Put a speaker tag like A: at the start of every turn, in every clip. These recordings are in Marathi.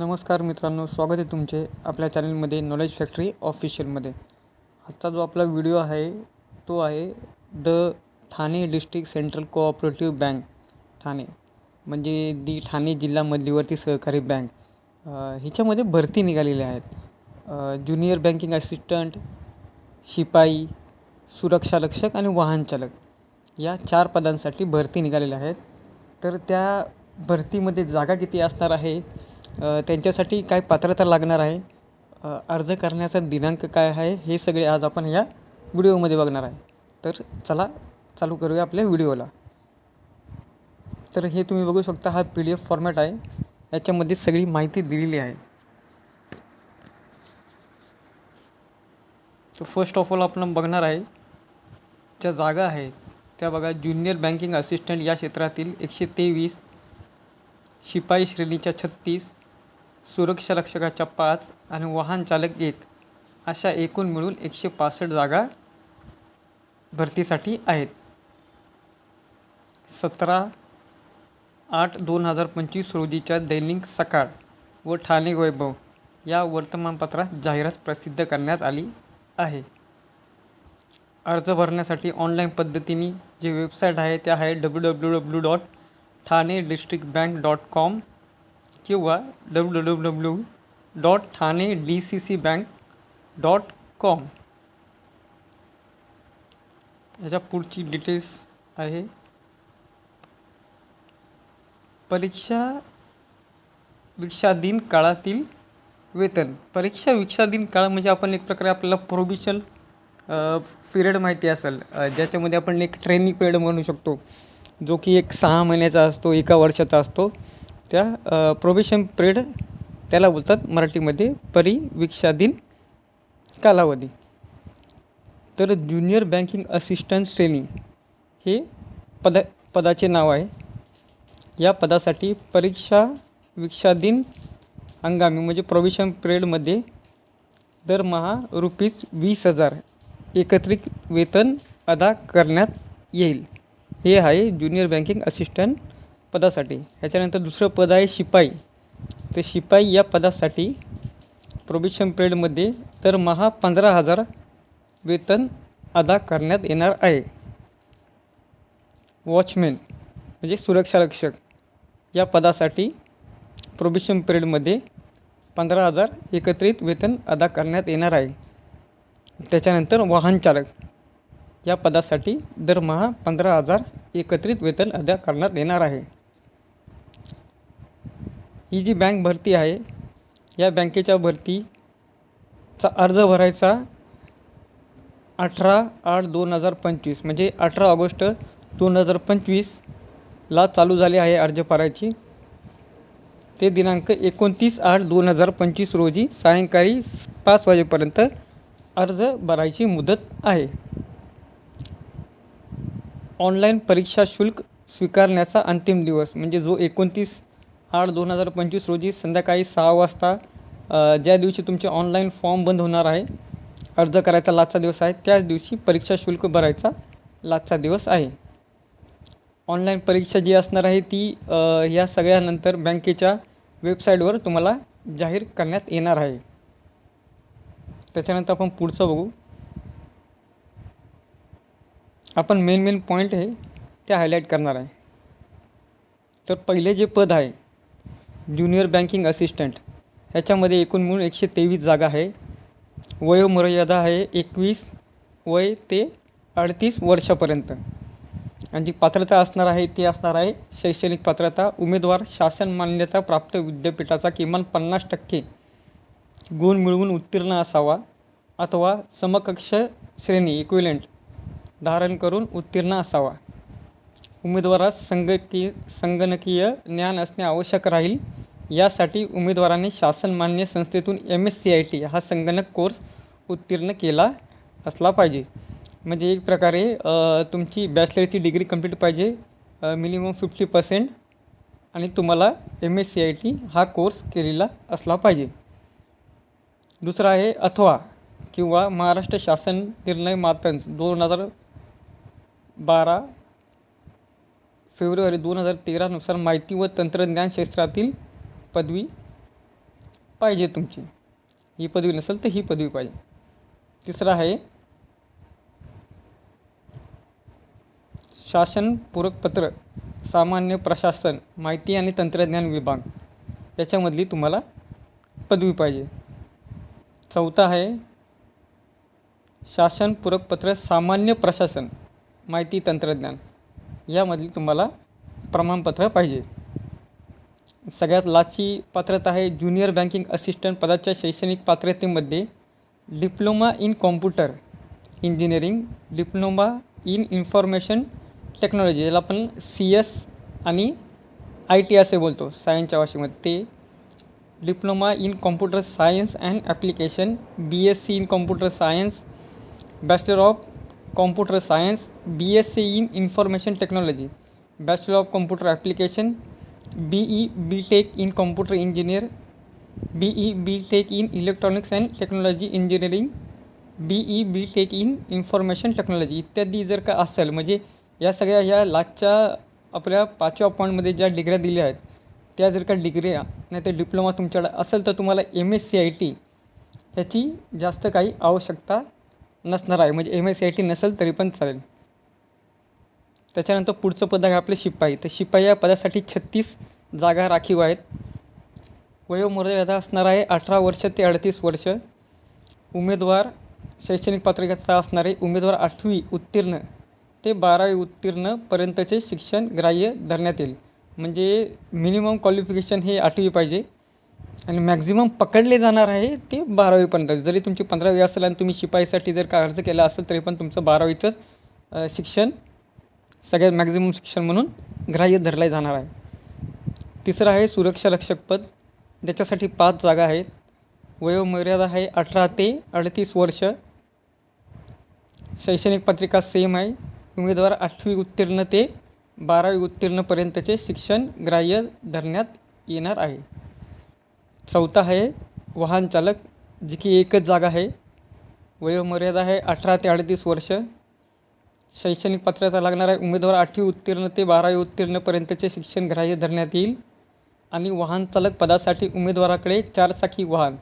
A: नमस्कार मित्रांनो स्वागत आहे तुमचे आपल्या चॅनलमध्ये नॉलेज फॅक्टरी ऑफिशियलमध्ये आजचा जो आपला व्हिडिओ आहे तो आहे the Thane district central cooperative bank Thane म्हणजे दी ठाणे जिल्हा मध्यवर्ती सहकारी बँक हिच्यामध्ये भरती निघालेल्या आहेत. ज्युनियर बँकिंग असिस्टंट शिपाई सुरक्षारक्षक आणि वाहनचालक या चार पदांसाठी भरती निघालेल्या आहेत. तर त्या भरतीमध्ये जागा किती असणार आहे? त्यांच्यासाठी काय पात्रता लागणार आहे? अर्ज करण्याचा दिनांक काय आहे? हे सगळे आज आपण या व्हिडिओमध्ये बघणार आहे. तर चला चालू करूया आपल्या व्हिडिओला. तर हे तुम्ही बघू शकता हा पी डी एफ फॉर्मॅट आहे. याच्यामध्ये सगळी माहिती दिलेली आहे. तर फर्स्ट ऑफ ऑल आपण बघणार आहे ज्या जागा आहेत त्या बघा ज्युनियर बँकिंग असिस्टंट या क्षेत्रातील एकशे तेवीस शिपाई श्रेणीच्या छत्तीस सुरक्षा रक्षकाच्या पाच आणि वाहन चालक एक अशा एकूण मिळून एकशे पासष्ट जागा भरतीसाठी आहेत. सतरा आठ दोन हजार पंचवीस रोजीच्या दैनिक सकाळ व ठाणे वैभव या वर्तमानपत्रात जाहिरात प्रसिद्ध करण्यात आली आहे. अर्ज भरण्यासाठी ऑनलाईन पद्धतीने जे वेबसाईट आहे त्या आहे W W W dot Thane district bank dot com किंवा W W W dot Thane D C C bank dot com. याच्या पुढची डिटेल्स आहे. परीक्षा विक्षाधीन काळातील वेतन. परीक्षा विक्षाधीन काळ म्हणजे आपण एक प्रकारे आपल्याला प्रोबिशन पिरियड माहिती असेल ज्याच्यामध्ये आपण एक ट्रेनिंग पिरियड म्हणू शकतो. जो की एक सहा महिन्याचा असतो एका वर्षाचा असतो त्या प्रोबेशन पिरियड त्याला बोलतात मराठीमध्ये परिविक्षाधीन कालावधी. तर ज्युनियर बँकिंग असिस्टंट श्रेणी हे पद पदाचे नाव आहे. या पदासाठी परीक्षा विक्षाधीन हंगामी म्हणजे प्रोविशन पिरियडमध्ये दरमहा रुपीज वीस हजार एकत्रित वेतन अदा करण्यात येईल. हे आहे ज्युनियर बँकिंग असिस्टंट पदासाठी. ह्याच्यानंतर दुसरं पद आहे शिपाई. तर शिपाई या पदासाठी प्रोबिशन पिरियडमध्ये दरमहा पंधरा हजार वेतन अदा करण्यात येणार आहे. वॉचमॅन म्हणजे सुरक्षारक्षक या पदासाठी प्रोबिशन पिरियडमध्ये पंधरा हजार एकत्रित वेतन अदा करण्यात येणार आहे. त्याच्यानंतर वाहन चालक. या पदासाठी दरमहा पंधरा हजार एकत्रित वेतन अदा करण्यात येणार आहे. ही जी बँक भरती आहे या बँकेच्या भरतीचा अर्ज भरायचा अठरा आठ दोन हजार पंचवीस म्हणजे अठरा ऑगस्ट दोन हजार पंचवीसला चालू झाले आहे अर्ज भरायची. ते दिनांक एकोणतीस आठ दोन हजार पंचवीस रोजी सायंकाळी पाच वाजेपर्यंत अर्ज भरायची मुदत आहे. ऑनलाईन परीक्षा शुल्क स्वीकारण्याचा अंतिम दिवस म्हणजे जो एकोणतीस आठ दोन हजार पंचवीस रोजी संध्याकाळी सहा वाजता ज्या दिवशी तुमचे ऑनलाईन फॉर्म बंद होणार आहे अर्ज करायचा लाचचा दिवस आहे त्याच दिवशी परीक्षा शुल्क भरायचा लाचचा दिवस आहे. ऑनलाईन परीक्षा जी असणार आहे ती ह्या सगळ्यानंतर बँकेच्या वेबसाईटवर तुम्हाला जाहीर करण्यात येणार आहे. त्याच्यानंतर आपण पुढचं बघू. आपण मेन मेन पॉईंट आहे ते हायलाईट करणार आहे. तर पहिले जे पद आहे ज्युनियर बँकिंग असिस्टंट ह्याच्यामध्ये एकूण मिळून एकशे तेवीस जागा आहे. वयोमर्यादा आहे एकवीस वय ते अडतीस वर्षापर्यंत. आणि जी पात्रता असणार आहे ती असणार आहे शैक्षणिक पात्रता उमेदवार शासन मान्यता प्राप्त विद्यापीठाचा किमान पन्नास टक्के गुण मिळवून उत्तीर्ण असावा अथवा समकक्ष श्रेणी इक्विलेंट धारण करून उत्तीर्ण असावा. उमेदवारास संगकी संगणकीय ज्ञान असणे आवश्यक राहील. यासाठी उमेदवाराने शासन मान्य संस्थेतून M S C I T हा संगणक कोर्स उत्तीर्ण केला असला पाहिजे. म्हणजे एक प्रकारे तुमची बॅचलरची डिग्री कंप्लीट पाहिजे. मिनिमम फिफ्टी पर्सेंट आणि तुम्हाला M S C I T हा कोर्स केलेला असला पाहिजे. दुसरा आहे अथवा किंवा महाराष्ट्र शासन निर्णय मातंस दोन हजार बारा फेब्रुवारी दोन हजार तेरानुसार माहिती व तंत्रज्ञान क्षेत्रातील पदवी पाहिजे तुमची. ही पदवी नसेल तर ही पदवी पाहिजे. तिसरं आहे शासन पूरकपत्र सामान्य प्रशासन माहिती आणि तंत्रज्ञान विभाग. याच्यामधली तुम्हाला पदवी पाहिजे. चौथा आहे शासन पूरकपत्र सामान्य प्रशासन. माहिती तंत्रज्ञान. यामधली तुम्हाला प्रमाणपत्र पाहिजे. सगळ्यात लाची पात्रता आहे ज्युनियर बँकिंग असिस्टंट पदाच्या शैक्षणिक पात्रतेमध्ये diploma in computer engineering diploma in information technology याला आपण सी एस आणि आय टी असे बोलतो सायन्सच्या भाषेमध्ये ते diploma in computer science and application B S C in computer science bachelor of computer science B S C in information technology bachelor of computer application B E B tech in computer engineer B E B tech in electronics and technology engineering B E B tech in information technology इत्यादी जर का असेल म्हणजे या सगळ्या ह्या लास्टच्या आपल्या पाचव्या पॉईंटमध्ये ज्या डिग्र्या दिल्या आहेत त्या जर का डिग्र्या नाही तर डिप्लोमा तुमच्याकडे असेल तर तुम्हाला M S C I T ह्याची जास्त काही आवश्यकता नसणार आहे. म्हणजे M S C I T नसेल तरी पण चालेल. त्याच्यानंतर पुढचं पद आहे आपले शिपाई. तर शिपाई या पदासाठी छत्तीस जागा राखीव आहेत. वयोमर्यादा असणार आहे अठरा वर्ष ते अडतीस वर्ष. उमेदवार शैक्षणिक पात्रता असणारे उमेदवार आठवी उत्तीर्ण ते बारावी उत्तीर्णपर्यंतचे शिक्षण ग्राह्य धरण्यात येईल. म्हणजे मिनिमम क्वालिफिकेशन हे आठवी पाहिजे. आणि मॅक्झिमम पकडले जाणार आहे ते बारावीपर्यंत जरी तुमची पंधरावी असेल आणि तुम्ही शिपाईसाठी जर का अर्ज केला असेल तरी पण तुमचं बारावीचं शिक्षण सगळ्यात मॅक्झिमम शिक्षण म्हणून ग्राह्य धरलं जाणार आहे. तिसरं आहे सुरक्षा रक्षक पद. ज्याच्यासाठी पाच जागा आहेत. वयोमर्यादा आहे अठरा ते अडतीस वर्ष. शैक्षणिक पत्रिका सेम आहे. उमेदवार आठवी उत्तीर्ण ते बारावी उत्तीर्णपर्यंतचे शिक्षण ग्राह्य धरण्यात येणार आहे. चौथा आहे वाहन चालक जी की एकच जागा आहे वयोमर्यादा आहे अठरा ते अडतीस वर्ष शैक्षणिक पात्रता लागणार आहे उमेदवार आठवी उत्तीर्ण ते बारावी उत्तीर्णपर्यंतचे शिक्षण ग्राह्य धरण्यात येईल. आणि वाहन चालक पदासाठी उमेदवाराकडे चारचाकी वाहन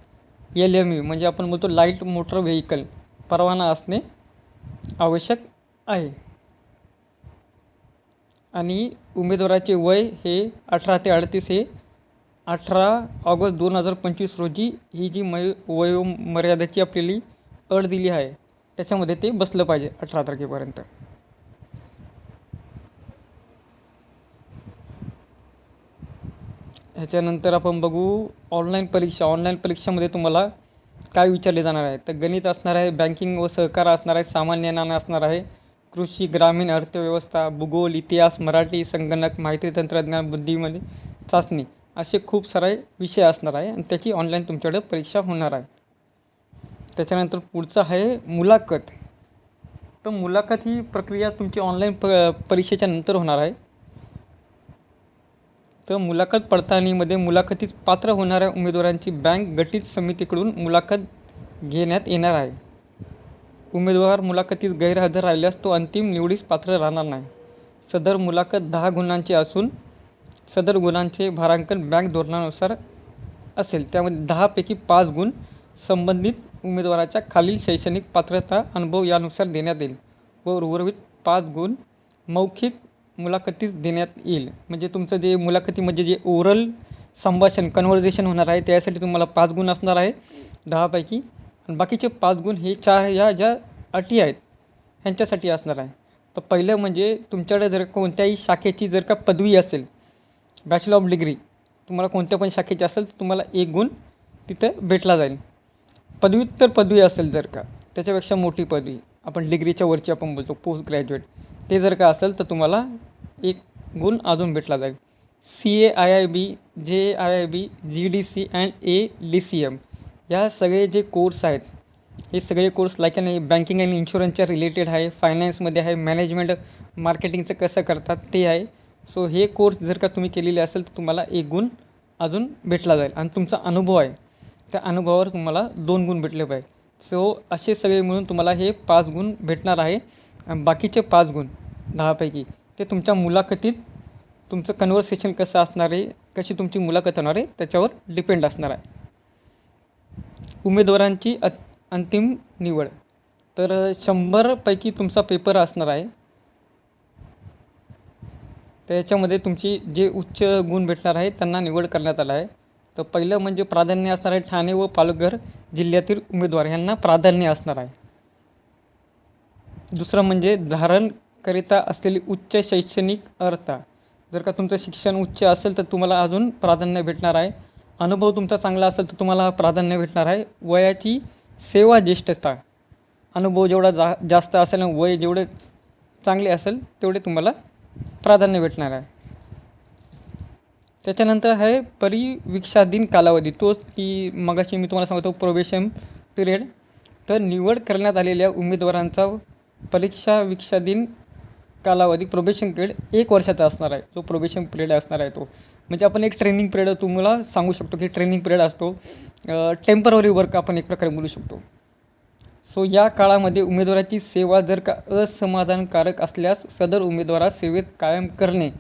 A: एल एम यू म्हणजे आपण बोलतो लाइट मोटर व्हेकल परवाना असणे आवश्यक आहे. आणि उमेदवाराचे वय हे अठरा ते अडतीस हे अठरा ऑगस्ट दोन हजार पंचवीस रोजी ही जी मय वयोमर्यादेची आपल्याली अट दिली आहे त्याच्यामध्ये ते बसलं पाहिजे अठरा तारखेपर्यंत. ह्याच्यानंतर आपण बघू ऑनलाईन परीक्षा ऑनलाईन परीक्षेमध्ये तुम्हाला काय विचारले जाणार आहे? तर गणित असणार आहे बँकिंग व सहकार असणार आहे सामान्य ज्ञान असणार आहे कृषी ग्रामीण अर्थव्यवस्था भूगोल इतिहास मराठी संगणक माहिती तंत्रज्ञान बुद्धिमध्ये चाचणी. असे खूप सारे विषय असणार आहे आणि त्याची ऑनलाईन तुमच्याकडे परीक्षा होणार आहे. त्याच्यानंतर पुढचं आहे मुलाखत. तर मुलाखत ही प्रक्रिया तुमची ऑनलाईन प परीक्षेच्या नंतर होणार आहे. तर मुलाखत पडताळणीमध्ये मुलाखतीत पात्र होणाऱ्या उमेदवारांची बँक गठीत समितीकडून मुलाखत घेण्यात येणार आहे. उमेदवार मुलाखतीत गैरहजर राहिल्यास तो अंतिम निवडीस पात्र राहणार नाही. सदर मुलाखत दहा गुणांची असून सदर गुणांचे भारांकन बँक धोरणानुसार असेल. त्यामध्ये दहापैकी पाच गुण संबंधित उमेदवाराच्या खालील शैक्षणिक पात्रता अनुभव यानुसार देण्यात येईल व उर्वरित पाच गुण मौखिक मुलाखतीस देण्यात येईल. म्हणजे तुमचं जे मुलाखती म्हणजे जे ओरल संभाषण कन्व्हर्जेशन होणार आहे त्यासाठी तुम्हाला पाच गुण असणार आहे दहापैकी आणि बाकीचे पाच गुण हे चार ह्या ज्या अटी आहेत ह्यांच्यासाठी असणार आहे. तर पहिलं म्हणजे तुमच्याकडे जर कोणत्याही शाखेची जर का पदवी असेल बॅचलर ऑफ डिग्री तुम्हाला कोणत्या पण शाखेची असेल तर तुम्हाला एक गुण तिथं भेटला जाईल. पदव्युत्तर पदवी असेल जर का त्याच्यापेक्षा मोठी पदवी. आपण डिग्रीच्या वरची आपण बोलतो पोस्ट ग्रॅज्युएट ते जर का असेल तर तुम्हाला एक गुण अजून भेटला जाईल. C A I I B J I I B G D C and A L C M या सगळे जे कोर्स आहेत हे सगळे कोर्स लाईक आणि बँकिंग अँड इन्शुरन्सच्या रिलेटेड आहे फायनान्समध्ये आहे मॅनेजमेंट मार्केटिंगचं कसं करतात ते आहे. सो हे कोर्स जर का तुम्ही केलेले असेल तर तुम्हाला एक गुण अजून भेटला जाईल. आणि तुमचा अनुभव आहे. त्या अनुभवावर तुम्हाला दोन गुण भेटले पाहिजे. सो असे सगळे मिळून तुम्हाला हे पाच गुण भेटणार आहे. आणि बाकीचे पाच गुण दहापैकी ते तुमच्या मुलाखतीत तुमचं कन्व्हर्सेशन कसं असणार आहे कशी तुमची मुलाखत होणार आहे त्याच्यावर डिपेंड असणार आहे. उमेदवारांची अंतिम निवड. तर शंभरपैकी तुमचा पेपर असणार आहे. तर याच्यामध्ये तुमची जे उच्च गुण भेटणार आहे त्यांना निवड करण्यात आलं आहे. तर पहिलं म्हणजे प्राधान्य असणार आहे ठाणे व पालघर जिल्ह्यातील उमेदवार यांना प्राधान्य असणार आहे. दुसरं म्हणजे धारणकरिता असलेली उच्च शैक्षणिक अर्हता. जर का तुमचं शिक्षण उच्च असेल तर तुम्हाला अजून प्राधान्य भेटणार आहे. अनुभव तुमचा चांगला असेल तर तुम्हाला प्राधान्य भेटणार आहे. वयाची सेवा ज्येष्ठता. अनुभव जेवढा जा जास्त असेल आणि वय जेवढे चांगले असेल तेवढे तुम्हाला प्राधान्य भेटणार आहे. त्याच्यानंतर आहे परिविक्षाधीन कालावधी. तोच की मगाशी मी तुम्हाला सांगतो प्रोबेशन पिरियड तर निवड करण्यात आलेल्या उमेदवारांचा परीक्षा वीक्षाधीन कालावधी प्रोबेशन पिरियड एक वर्षाचा असणार आहे. जो प्रोबेशन पिरियड असणार आहे तो. म्हणजे आपण एक ट्रेनिंग पिरियड तुम्हाला सांगू शकतो की ट्रेनिंग पिरियड असतो. टेंपररी वर्क आपण एक प्रकारे बोलू शकतो. सो या काळामध्ये उमेदवाराची सेवा जर का असमाधानकारक असल्यास सदर उमेदवारास सेवेत कायम करणे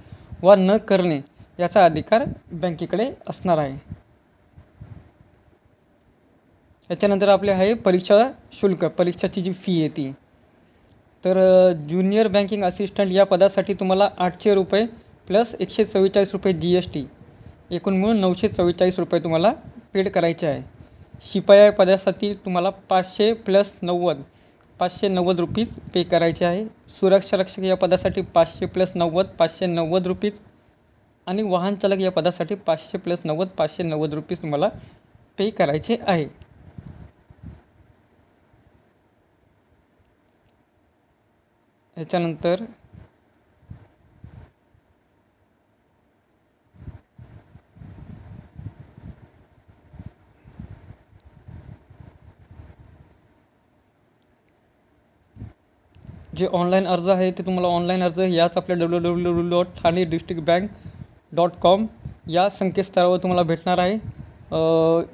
A: वा न करणे याचा अधिकार बँकेकडे असणार आहे. याच्यानंतर आपले आहे परीक्षा शुल्क. परीक्षाची जी फी आहे ती. तर ज्युनियर बँकिंग असिस्टंट या पदासाठी तुम्हाला आठशे रुपये प्लस एकशे चव्वेचाळीस रुपये जी एस टी एकूण मिळून नऊशे चव्वेचाळीस रुपये तुम्हाला पेड करायचे आहे. शिपाया पदासाठी तुम्हाला पाचशे प्लस नव्वद पाचशे नव्वद रुपीज पे करायचे आहे. सुरक्षा रक्षक या पदासाठी पाचशे प्लस नव्वद पाचशे नव्वद रुपीज आणि वाहन चालक या पदासाठी पाचशे प्लस नव्वद पाचशे नव्वद रुपीज तुम्हाला पे करायचे आहे. याच्यानंतर जे ऑनलाईन अर्ज आहे ते तुम्हाला ऑनलाईन अर्ज याच आपल्या W W W dot Thane district bank dot com या संकेतस्थळावर तुम्हाला भेटणार आहे.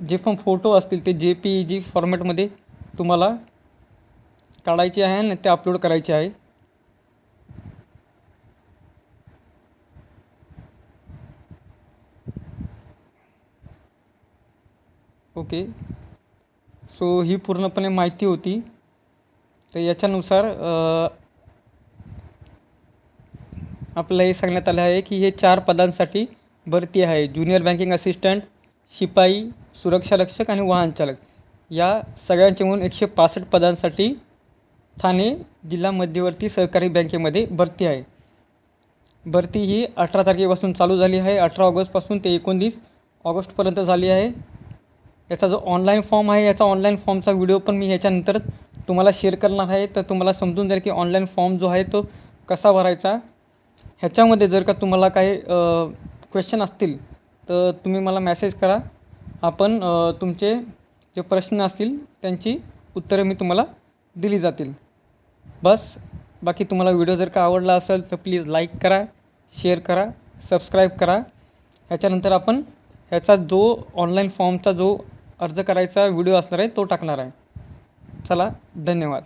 A: जे पण फोटो असतील ते जे पी जी फॉर्मॅटमध्ये तुम्हाला काढायचे आहे आणि ते अपलोड करायचे आहे. ओके सो ही पूर्णपणे माहिती होती. तर याच्यानुसार आपल्याला हे सांगण्यात आलं आहे की हे चार पदांसाठी भरती आहे. ज्युनियर बँकिंग असिस्टंट शिपाई सुरक्षा रक्षक आणि वाहनचालक या सगळ्यांचे म्हणून एकशे पासष्ट पदांसाठी ठाणे जिल्हा मध्यवर्ती सहकारी बँकेमध्ये भरती आहे. भरती ही अठरा तारखेपासून चालू झाली आहे. अठरा ऑगस्टपासून ते एकोणतीस ऑगस्टपर्यंत झाली आहे. याचा जो ऑनलाईन फॉर्म आहे याचा ऑनलाईन फॉर्मचा व्हिडिओ पण मी ह्याच्यानंतर तुम्हाला शेअर करणार आहे. तर तुम्हाला समजून जाईल की ऑनलाईन फॉर्म जो आहे तो कसा भरायचा. ह्याच्यामध्ये जर का तुम्हाला काही क्वेश्चन असतील तर तुम्ही मला मॅसेज करा. आपण तुमचे जे प्रश्न असतील त्यांची उत्तरं मी तुम्हाला दिली जातील. बस बाकी तुम्हाला व्हिडिओ जर का आवडला असेल तर प्लीज लाईक करा शेअर करा सबस्क्राईब करा. ह्याच्यानंतर आपण ह्याचा जो ऑनलाईन फॉर्मचा जो अर्ज करायचा व्हिडिओ असणार आहे तो टाकणार आहे. चला धन्यवाद.